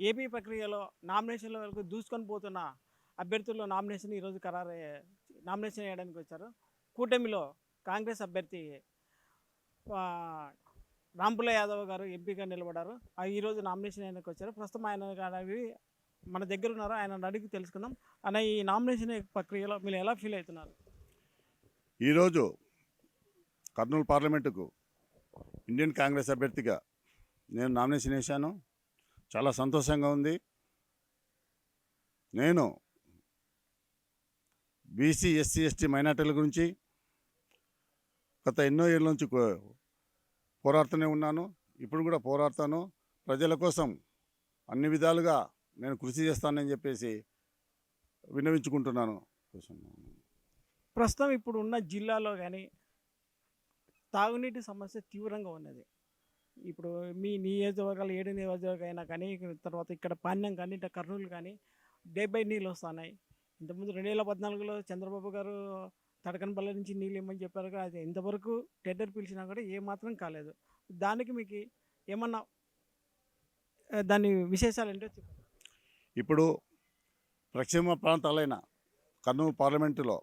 AP ప్రక్రియలో నామినేషన్ల వరకు దూసుకొని పోతున్న అభ్యర్థుల్లో నామినేషన్ ఈరోజు ఖరారు నామినేషన్ వేయడానికి వచ్చారు. కూటమిలో కాంగ్రెస్ అభ్యర్థి రాంపుల యాదవ్ గారు ఎంపీగా నిలబడారు. ఆ ఈరోజు నామినేషన్ వేయడానికి వచ్చారు. ప్రస్తుతం ఆయన మన దగ్గర ఉన్నారు. ఆయన అడిగి తెలుసుకుందాం. అన్న ఈ నామినేషన్ ప్రక్రియలో మీరు ఎలా ఫీల్ అవుతున్నారు? ఈరోజు కర్నూలు పార్లమెంటుకు ఇండియన్ కాంగ్రెస్ అభ్యర్థిగా నేను నామినేషన్ వేశాను. చాలా సంతోషంగా ఉంది. నేను బీసీ ఎస్సీ ఎస్టీ మైనార్టీల గురించి గత ఎన్నో ఏళ్ళ నుంచి పోరాడుతూనే ఉన్నాను. ఇప్పుడు కూడా పోరాడతాను. ప్రజల కోసం అన్ని విధాలుగా నేను కృషి చేస్తానని చెప్పేసి విన్నవించుకుంటున్నాను. ప్రస్తుతం ఇప్పుడు ఉన్న జిల్లాలో కానీ తాగునీటి సమస్య తీవ్రంగా ఉన్నది. ఇప్పుడు మీ నియోజకవర్గాలు ఏడు నియోజకవర్గాలు అయినా కానీ తర్వాత ఇక్కడ పాణ్యం కానీ ఇట్లా కర్నూలు కానీ డే బై నీళ్ళు వస్తున్నాయి ఇంతకుముందు రెండు వేల పద్నాలుగులో చంద్రబాబు గారు తడకనపల్లి నుంచి నీళ్ళు ఇమ్మని చెప్పారు కదా, అది ఇంతవరకు టెండర్ పిలిచినా కూడా ఏమాత్రం కాలేదు దానికి మీకు ఏమన్నా దాని విశేషాలు ఏంటో చెప్పండి. ఇప్పుడు పశ్చిమ ప్రాంతాలైన కర్నూలు పార్లమెంటులో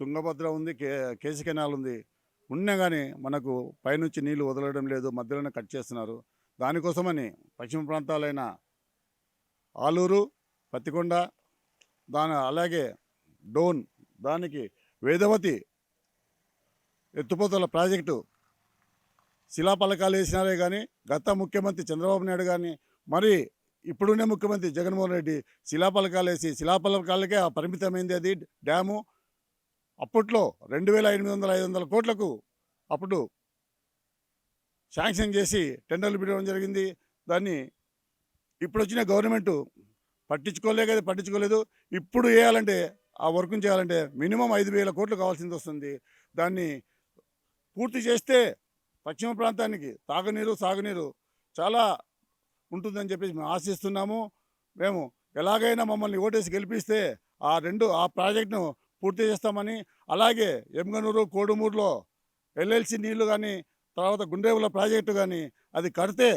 తుంగభద్ర ఉంది కే కేసీ కెనాల్ ఉంది ఉన్నా కానీ మనకు పైనుంచి నీళ్ళు వదలడం లేదు మధ్యలోనే కట్ చేస్తున్నారు. దానికోసమని పశ్చిమ ప్రాంతాలైన ఆలూరు పత్తికొండ దాని అలాగే డోన్ దానికి వేదవతి ఎత్తుపోతల ప్రాజెక్టు శిలాపలకాలు వేసినారే కానీ గత ముఖ్యమంత్రి చంద్రబాబు నాయుడు కానీ మరి ఇప్పుడునే ముఖ్యమంత్రి జగన్మోహన్ రెడ్డి శిలాపలకాలు వేసి శిలాపలకాలకే ఆ పరిమితమైంది అది డ్యాము. అప్పట్లో రెండు వేల ఎనిమిది వందల ఐదు వందల కోట్లకు అప్పుడు శాంక్షన్ చేసి టెండర్లు పెట్టడం జరిగింది. దాన్ని ఇప్పుడు వచ్చిన గవర్నమెంట్ పట్టించుకోలేక పట్టించుకోలేదు. ఇప్పుడు వేయాలంటే ఆ వర్క్ని చేయాలంటే మినిమం ఐదు వేల కోట్లు కావాల్సింది వస్తుంది. దాన్ని పూర్తి చేస్తే పశ్చిమ ప్రాంతానికి తాగునీరు సాగునీరు చాలా ఉంటుందని చెప్పేసి మేము ఆశిస్తున్నాము. మేము ఎలాగైనా మమ్మల్ని ఓటేసి గెలిపిస్తే ఆ రెండు ఆ ప్రాజెక్టును పూర్తి చేస్తామని అలాగే ఎమ్గనూరు కోడుమూరులో ఎల్ఎల్సి నీళ్ళు కానీ తర్వాత గుండ్రేవుల ప్రాజెక్టు కానీ అది కడితే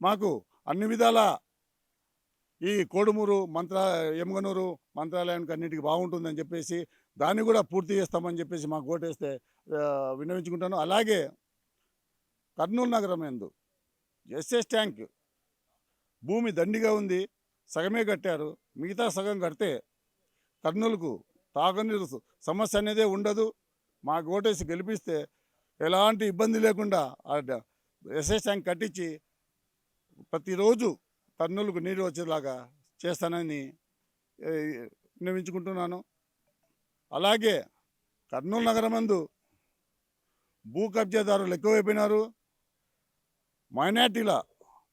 మాకు అన్ని విధాల ఈ కోడుమూరు మంత్ర ఎమ్గనూరు మంత్రాలయానికి అన్నిటికీ బాగుంటుందని చెప్పేసి దాన్ని కూడా పూర్తి చేస్తామని చెప్పేసి మాకు ఓటేస్తే విన్నవించుకుంటాను. అలాగే కర్నూలు నగరం ఎందు ఎస్ఎస్ ట్యాంక్ భూమి దండిగా ఉంది సగమే కట్టారు. మిగతా సగం కడితే కర్నూలుకు తాగునీరు సమస్య అనేదే ఉండదు. మా ఓటేసి గెలిపిస్తే ఎలాంటి ఇబ్బంది లేకుండా ఆ డ- ఎస్ఎస్ ట్యాంక్ కట్టించి ప్రతిరోజు కర్నూలుకు నీరు వచ్చేలాగా చేస్తానని విన్నవించుకుంటున్నాను. అలాగే కర్నూలు నగరమందు భూ కబ్జాదారులు ఎక్కువైపోయినారు. మైనార్టీల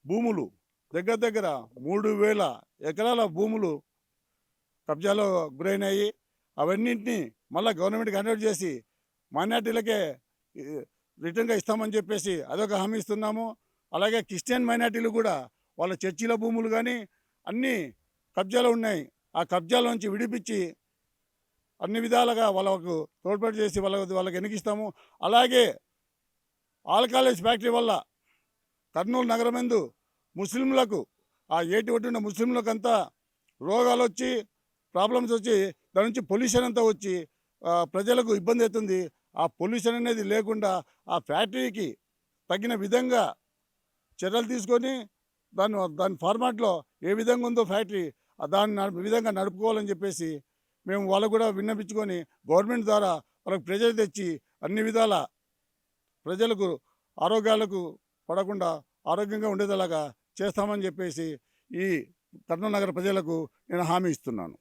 భూములు దగ్గర దగ్గర మూడు వేల ఎకరాల భూములు కబ్జాలో గురైనాయి. అవన్నింటినీ మళ్ళీ గవర్నమెంట్కి హ్యాండ్ చేసి మైనార్టీలకే రిటర్న్గా ఇస్తామని చెప్పేసి అదొక హామీ ఇస్తున్నాము. అలాగే క్రిస్టియన్ మైనార్టీలు కూడా వాళ్ళ చర్చిల భూములు కానీ అన్నీ కబ్జాలో ఉన్నాయి. ఆ కబ్జాలోంచి విడిపించి అన్ని విధాలుగా వాళ్ళకు తోడ్పాటు చేసి వాళ్ళ వాళ్ళకి ఎనికిస్తాము అలాగే ఆల్ కాలేజ్ ఫ్యాక్టరీ వల్ల కర్నూలు నగరమందు ముస్లింలకు ఆ ఏటి ఒట్టిన ముస్లింలకంతా రోగాలు వచ్చి ప్రాబ్లమ్స్ వచ్చి దాని నుంచి పొల్యూషన్ అంతా వచ్చి ప్రజలకు ఇబ్బంది అవుతుంది. ఆ పొల్యూషన్ అనేది లేకుండా ఆ ఫ్యాక్టరీకి తగిన విధంగా చర్యలు తీసుకొని దాని దాని ఫార్మాట్లో ఏ విధంగా ఉందో ఫ్యాక్టరీ దాన్ని నడుపు విధంగా నడుపుకోవాలని చెప్పేసి మేము వాళ్ళకు కూడా విన్నపించుకొని గవర్నమెంట్ ద్వారా వాళ్ళకి ప్రెజర్ తెచ్చి అన్ని విధాల ప్రజలకు ఆరోగ్యాలకు పడకుండా ఆరోగ్యంగా ఉండేలాగా చేస్తామని చెప్పేసి ఈ కర్నూలు నగర ప్రజలకు నేను హామీ ఇస్తున్నాను.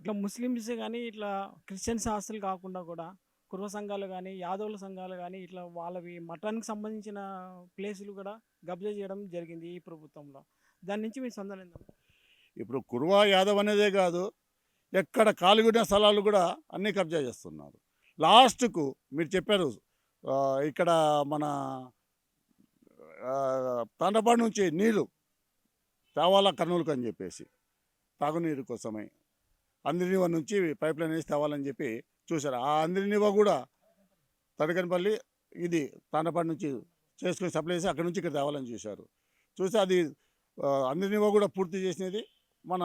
ఇట్లా ముస్లిమ్స్ కానీ ఇట్లా క్రిస్టియన్స్ ఆస్తులు కాకుండా కూడా కుర్వ సంఘాలు కానీ యాదవుల సంఘాలు కానీ ఇట్లా వాళ్ళవి మఠానికి సంబంధించిన ప్లేసులు కూడా కబ్జా చేయడం జరిగింది ఈ ప్రభుత్వంలో. దాని నుంచి మీ సొంతం ఇప్పుడు కుర్వా యాదవ్ అనేదే కాదు ఎక్కడ కాలుగుడిన స్థలాలు కూడా అన్నీ కబ్జా చేస్తున్నారు. లాస్ట్కు మీరు చెప్పారు ఇక్కడ మన ఆ, తండపాడు నుంచి నీళ్ళు తేవాలా కర్నూలుకు అని చెప్పేసి తాగునీరు కోసమై అందినివ నుంచి పైప్ లైన్ వేసి తేవాలని చెప్పి చూశారు. ఆ అందినివ కూడా తడకనపల్లి ఇది తాండపాడు నుంచి చేసుకుని సప్లై చేసి అక్కడ నుంచి ఇక్కడ తేవాలని చూశారు. చూస్తే అది ఆ, అందరినీ కూడా పూర్తి చేసినది మన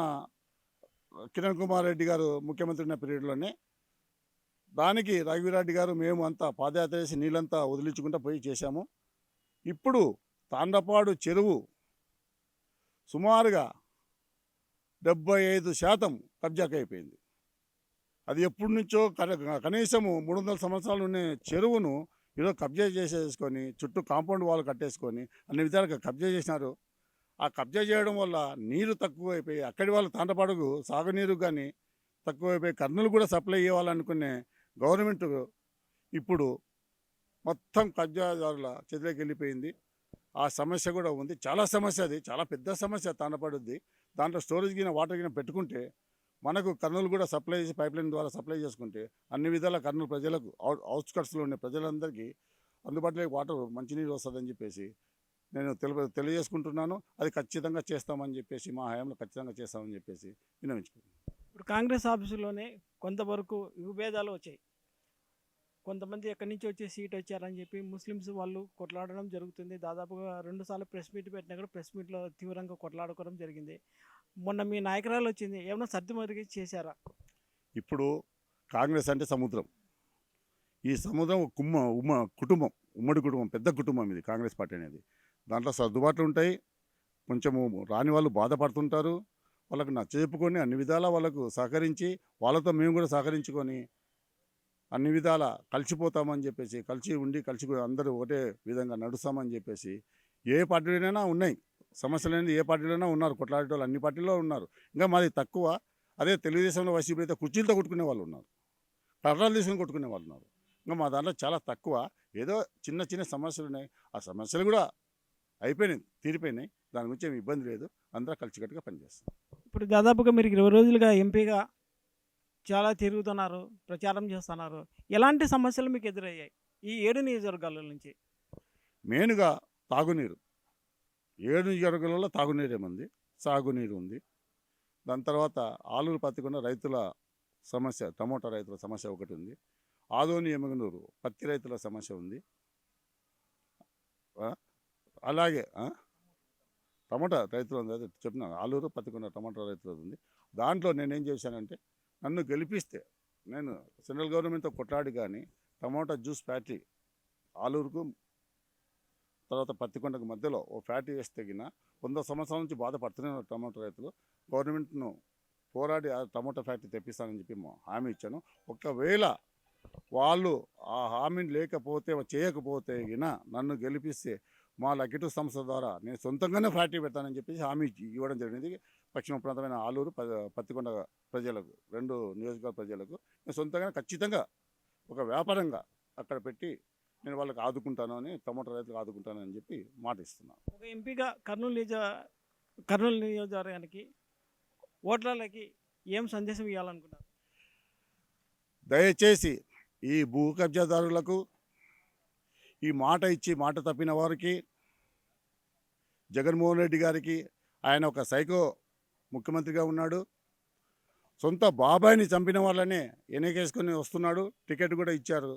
కిరణ్ కుమార్ రెడ్డి గారు ముఖ్యమంత్రి ఉన్న పీరియడ్లోనే. దానికి రఘువీరెడ్డి గారు మేము అంతా పాదయాత్ర చేసి నీళ్ళంతా వదిలించుకుంటూ పోయి చేశాము. ఇప్పుడు తాండపాడు చెరువు సుమారుగా డెబ్బై ఐదు శాతం కబ్జాకు అయిపోయింది. అది ఎప్పటి నుంచో కనీసము మూడు వందల సంవత్సరాలు ఉన్న చెరువును ఈరోజు కబ్జా చేసేసుకొని చుట్టూ కాంపౌండ్ వాళ్ళు కట్టేసుకొని అన్ని విధాలుగా కబ్జా చేసినారు. ఆ కబ్జా చేయడం వల్ల నీరు తక్కువైపోయి అక్కడి వాళ్ళు తాండపాడుకు సాగునీరు కానీ తక్కువైపోయి కర్నూలు కూడా సప్లై ఇవ్వాలనుకునే గవర్నమెంట్ ఇప్పుడు మొత్తం కబ్జాదారుల చేతిలోకి వెళ్ళిపోయింది. ఆ సమస్య కూడా ఉంది. చాలా సమస్య అది. చాలా పెద్ద సమస్య తాండపడుద్ది. దాంట్లో స్టోరేజ్ గిన వాటర్ గిన పెట్టుకుంటే మనకు కర్నూలు కూడా సప్లై చేసి పైప్ లైన్ ద్వారా సప్లై చేసుకుంటే అన్ని విధాల కర్నూలు ప్రజలకు అవుట్ అవుట్స్కట్స్లో ఉండే ప్రజలందరికీ అందుబాటులోకి వాటర్ మంచినీరు వస్తుందని చెప్పేసి నేను తెలియ తెలియజేసుకుంటున్నాను. అది ఖచ్చితంగా చేస్తామని చెప్పేసి మా హయాంలో ఖచ్చితంగా చేస్తామని చెప్పేసి వినవించుకుంటున్నాను ఇప్పుడు కాంగ్రెస్ ఆఫీసులోనే కొంతవరకు విభేదాలు వచ్చాయి. కొంతమంది ఎక్కడి నుంచి వచ్చి సీట్ వచ్చారని చెప్పి ముస్లిమ్స్ వాళ్ళు కొట్లాడడం జరుగుతుంది. దాదాపుగా రెండు సార్లు ప్రెస్ మీట్ పెట్టినా కూడా ప్రెస్ మీట్లో తీవ్రంగా కొట్లాడుకోవడం జరిగింది. మొన్న మీ నాయకురాలు వచ్చింది. ఏమైనా సర్ది మరిగి చేశారా? ఇప్పుడు కాంగ్రెస్ అంటే సముద్రం. ఈ సముద్రం ఒక కుమ్మ ఉమ్మ కుటుంబం ఉమ్మడి కుటుంబం పెద్ద కుటుంబం ఇది కాంగ్రెస్ పార్టీ అనేది. దాంట్లో సర్దుబాట్లు ఉంటాయి. కొంచెము రాని వాళ్ళు బాధపడుతుంటారు. వాళ్ళకు నచ్చ చెప్పుకొని అన్ని విధాలా వాళ్ళకు సహకరించి వాళ్ళతో మేము కూడా సహకరించుకొని అన్ని విధాల కలిసిపోతామని చెప్పేసి కలిసి ఉండి కలిసి అందరూ ఒకటే విధంగా నడుస్తామని చెప్పేసి ఏ పార్టీలోనైనా ఉన్నాయి. సమస్యలు అనేది ఏ పార్టీలోనైనా ఉన్నారు. కొట్లాడేటోళ్ళు అన్ని పార్టీల్లో ఉన్నారు. ఇంకా మాది తక్కువ. అదే తెలుగుదేశంలో వైసీపీ అయితే కుర్చీలతో కొట్టుకునే వాళ్ళు ఉన్నారు. కర్రలు తీసుకుని కొట్టుకునే వాళ్ళు ఉన్నారు. ఇంకా మా దాంట్లో చాలా తక్కువ. ఏదో చిన్న చిన్న సమస్యలు ఉన్నాయి. ఆ సమస్యలు కూడా అయిపోయినాయి తీరిపోయినాయి. దాని గురించి ఏమి ఇబ్బంది లేదు. అందరూ కలిసికట్టుగా పనిచేస్తాం. ఇప్పుడు దాదాపుగా మీరు ఇరవై రోజులుగా ఎంపీగా చాలా తిరుగుతున్నారు ప్రచారం చేస్తున్నారు. ఎలాంటి సమస్యలు మీకు ఎదురయ్యాయి? ఈ ఏడు నియోజకవర్గాల నుంచి. మెయిన్గా తాగునీరు. ఏడు నియోజకవర్గాలలో తాగునీరేముంది సాగునీరు ఉంది. దాని తర్వాత ఆలూరు పత్తికొండ రైతుల సమస్య టమోటా రైతుల సమస్య ఒకటి ఉంది. ఆదోని ఎమగనూరు పత్తి రైతుల సమస్య ఉంది. అలాగే టమోటా రైతులు ఉంది. అదే చెప్పిన ఆలూరు పత్తికొండ టమోటా రైతులు ఉంది. దాంట్లో నేనేం చేశానంటే నన్ను గెలిపిస్తే నేను సెంట్రల్ గవర్నమెంట్తో కొట్లాడి కానీ టమోటా జ్యూస్ ఫ్యాక్టరీ ఆలూరుకు తర్వాత పత్తికొండకు మధ్యలో ఓ ఫ్యాక్టరీ వేస్తే తగిన వంద సంవత్సరాల నుంచి బాధపడుతున్నాను టమాటో రైతులు గవర్నమెంట్ను పోరాడి ఆ టమాటో ఫ్యాక్టరీ తెప్పిస్తానని చెప్పి మా హామీ ఇచ్చాను. ఒకవేళ వాళ్ళు ఆ హామీని లేకపోతే చేయకపోతే గిన నన్ను గెలిపిస్తే మా లకిటు సంస్థ ద్వారా నేను సొంతంగానే ఫ్యాక్టరీ పెడతానని చెప్పేసి హామీ ఇవ్వడం జరిగింది. పశ్చిమ ప్రాంతమైన ఆలూరు పత్తికొండ ప్రజలకు రెండు నియోజకవర్గ ప్రజలకు నేను సొంతంగా ఖచ్చితంగా ఒక వ్యాపారంగా అక్కడ పెట్టి నేను వాళ్ళకి ఆదుకుంటాను అని టమాటో రైతులకు ఆదుకుంటాను అని చెప్పి మాట ఇస్తున్నాను. ఒక ఎంపీగా కర్నూలు నియోజ కర్నూలు నియోజకవర్గానికి ఓట్లకి ఏం సందేశం ఇవ్వాలనుకున్నారు దయచేసి ఈ భూ కబ్జాదారులకు ఈ మాట ఇచ్చి మాట తప్పిన వారికి జగన్మోహన్ రెడ్డి గారికి ఆయన ఒక సైకో ముఖ్యమంత్రిగా ఉన్నాడు. సొంత బాబాయిని చంపిన వాళ్ళనే ఎన్నికేసుకొని వస్తున్నాడు. టికెట్ కూడా ఇచ్చారు.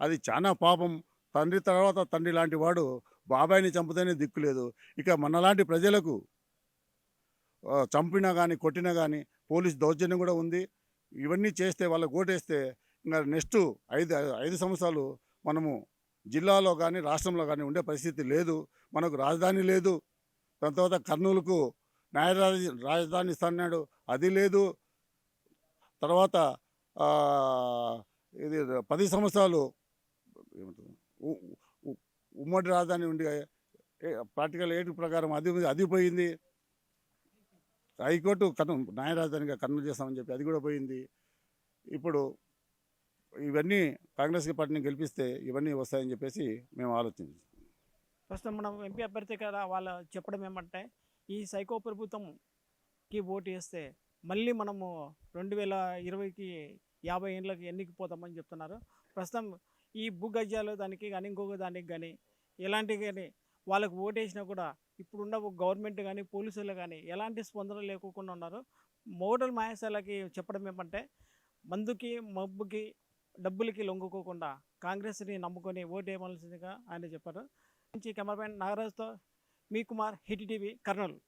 అది చాలా పాపం. తండ్రి తర్వాత తండ్రి లాంటి వాడు బాబాయిని చంపుతేనే దిక్కు లేదు. ఇక మనలాంటి ప్రజలకు చంపినా కానీ కొట్టినా కానీ పోలీస్ దౌర్జన్యం కూడా ఉంది. ఇవన్నీ చేస్తే వాళ్ళ ఓటేస్తే ఇంకా నెక్స్ట్ ఐదు ఐదు సంవత్సరాలు మనము జిల్లాలో కానీ రాష్ట్రంలో కానీ ఉండే పరిస్థితి లేదు. మనకు రాజధాని లేదు. దాని తర్వాత కర్నూలుకు న్యాయరాజ రాజధాని ఇస్తాడు అది లేదు. తర్వాత ఇది పది సంవత్సరాలు ఉమ్మడి రాజధాని ఉండి ప్రాక్టికల్ ఏటు ప్రకారం అది అది పోయింది. హైకోర్టు కర్నూలు న్యాయ రాజధానిగా కర్నూలు చేస్తామని చెప్పి అది కూడా పోయింది. ఇప్పుడు ఇవన్నీ కాంగ్రెస్ పార్టీని గెలిపిస్తే ఇవన్నీ వస్తాయని చెప్పేసి మేము ఆలోచించాం ప్రస్తుతం మనం ఎంపీ అభ్యర్థి కదా వాళ్ళు చెప్పడం ఏమంటే ఈ సైకో ప్రభుత్వంకి ఓటు వేస్తే మళ్ళీ మనము రెండు వేల ఇరవైకి యాభై ఏళ్ళకి ఎన్నికి పోతామని చెప్తున్నారు. ప్రస్తుతం ఈ భూగజ్యాలు దానికి కానీ ఇంకొక దానికి కానీ ఎలాంటి కానీ వాళ్ళకు ఓటేసినా కూడా ఇప్పుడున్న గవర్నమెంట్ కానీ పోలీసులు కానీ ఎలాంటి స్పందన లేకోకుండా ఉన్నారు. మోడల్ మాయాశాలకి చెప్పడం ఏమంటే మందుకి మబ్బుకి డబ్బులకి లొంగుకోకుండా కాంగ్రెస్ని నమ్ముకొని ఓటేయవలసిందిగా ఆయన చెప్పారు. నుంచి కెమెరామెన్ నాగరాజుతో మీ Kumar hit TV Kurnool. Thank